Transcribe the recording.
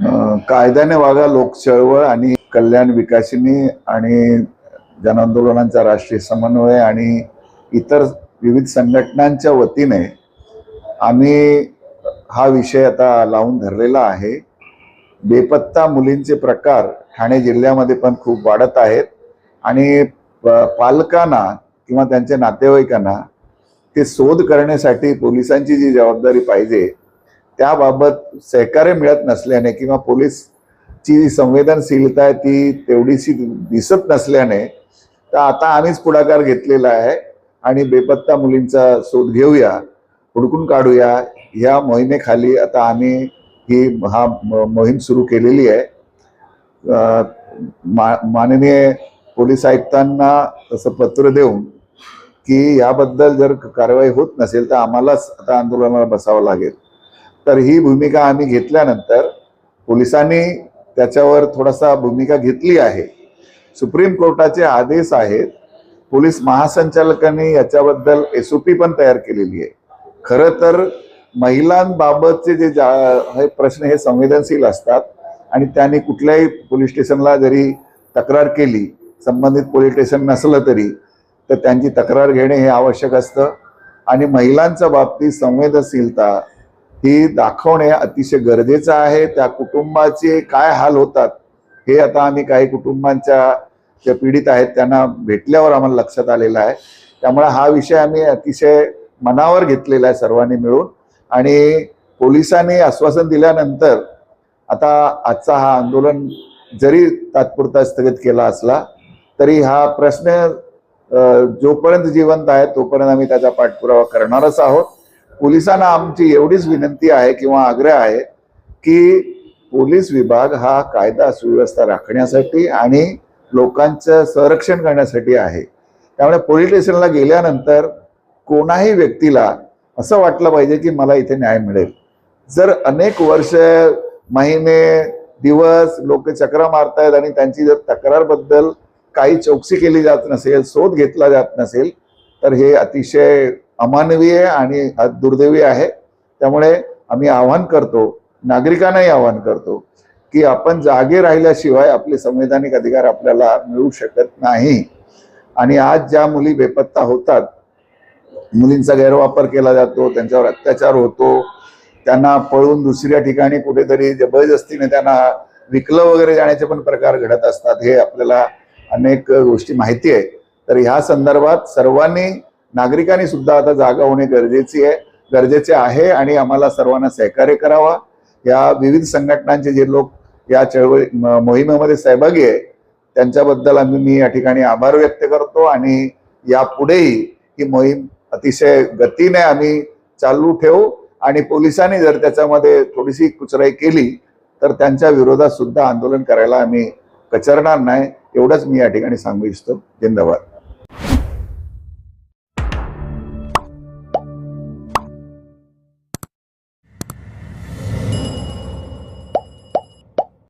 कायद्याने वागा लोक चळवळ आणि कल्याण विकासिनी आणि जनआंदोलनांचा राष्ट्रीय समन्वय आणि इतर विविध संघटनांच्या वतीने आम्ही हा विषय आता लावून धरलेला आहे. बेपत्ता मुलींचे प्रकार ठाणे जिल्ह्यामध्ये पण खूप वाढत आहेत आणि पालकांना किंवा त्यांच्या नातेवाईकांना ते शोध करण्यासाठी पोलिसांची जी जबाबदारी पाहिजे त्याबाबत सहकार्य मिळत नसल्याने किंवा पोलीसची संवेदनशीलता आहे ती तेवढीशी दिसत नसल्याने तर आता आम्हीच पुढाकार घेतलेला आहे आणि बेपत्ता मुलींचा शोध घेऊया हुडकून काढूया. ह्या मोहिमेखाली आता आम्ही ही हा मोहीम सुरू केलेली आहे. मा माननीय पोलीस आयुक्तांना तसं पत्र देऊन की याबद्दल जर कारवाई होत नसेल तर आम्हालाच आता आंदोलनाला बसावं लागेल. तर ही भूमिका आम्ही घेतल्यानंतर पोलिसांनी त्याच्यावर थोडासा भूमिका घेतली आहे. सुप्रीम कोर्टाचे आदेश आहेत. पोलीस महासंचालकांनी याच्याबद्दल एस ओ पी पण तयार केलेली आहे. खरं तर महिलांबाबतचे जे जा- हे प्रश्न हे संवेदनशील असतात आणि त्यांनी कुठल्याही पोलीस स्टेशनला जरी तक्रार केली संबंधित पोलीस स्टेशन नसलं तरी तर त्यांची तक्रार घेणे हे आवश्यक असतं. आणि महिलांच्या बाबतीत संवेदनशीलता ही दाखवणे अतिशय गरजेचं आहे. त्या कुटुंबाचे काय हाल होतात हे आता आम्ही काही कुटुंबांच्या ज्या पीडित आहेत त्यांना भेटल्यावर आम्हाला लक्षात आलेलं आहे. त्यामुळे हा विषय आम्ही अतिशय मनावर घेतलेला आहे सर्वांनी मिळून. आणि पोलिसांनी आश्वासन दिल्यानंतर आता आजचा हा आंदोलन जरी तात्पुरता स्थगित केला असला तरी हा प्रश्न जोपर्यंत जिवंत आहे तोपर्यंत आम्ही त्याचा पाठपुरावा करणारच आहोत. पोलिसांना आमची एवढीच विनंती आहे किंवा आग्रह आहे की पोलीस विभाग हा कायदा सुव्यवस्था राखण्यासाठी आणि लोकांचं संरक्षण करण्यासाठी आहे. त्यामुळे पोलीस स्टेशनला गेल्यानंतर कोणाही व्यक्तीला असं वाटलं पाहिजे की मला इथे न्याय मिळेल. जर अनेक वर्ष महिने दिवस लोक चक्र मारतायत आणि त्यांची जर तक्रारबद्दल काही चौकशी केली जात नसेल शोध घेतला जात नसेल तर हे अतिशय अमानवीय आणि दुर्दैवी आहे. त्यामुळे आम्ही आव्हान करतो नागरिकांनाही आवाहन करतो की आपण जागे राहिल्याशिवाय आपले संवैधानिक अधिकार आपल्याला मिळू शकत नाही. आणि आज ज्या मुली बेपत्ता होतात मुलींचा गैरवापर केला जातो त्यांच्यावर अत्याचार होतो त्यांना पळून दुसऱ्या ठिकाणी कुठेतरी जबरदस्तीने त्यांना विकलं वगैरे जाण्याचे पण प्रकार घडत असतात हे आपल्याला अनेक गोष्टी माहिती आहे. तर ह्या संदर्भात सर्वांनी नागरिकांनी सुद्धा आता जागा होणे गरजेची आहे गरजेचे आहे आणि आम्हाला सर्वांना सहकार्य करावा. या विविध संघटनांचे जे लोक या चळवळी मोहिमेमध्ये सहभागी आहे त्यांच्याबद्दल आम्ही मी या ठिकाणी आभार व्यक्त करतो आणि यापुढेही ही मोहीम अतिशय गतीने आम्ही चालू ठेवू आणि पोलिसांनी जर त्याच्यामध्ये थोडीशी कुचराई केली तर त्यांच्या विरोधात सुद्धा आंदोलन करायला आम्ही कचरणार नाही एवढंच मी या ठिकाणी सांगू इच्छितो. जिंदाबाद.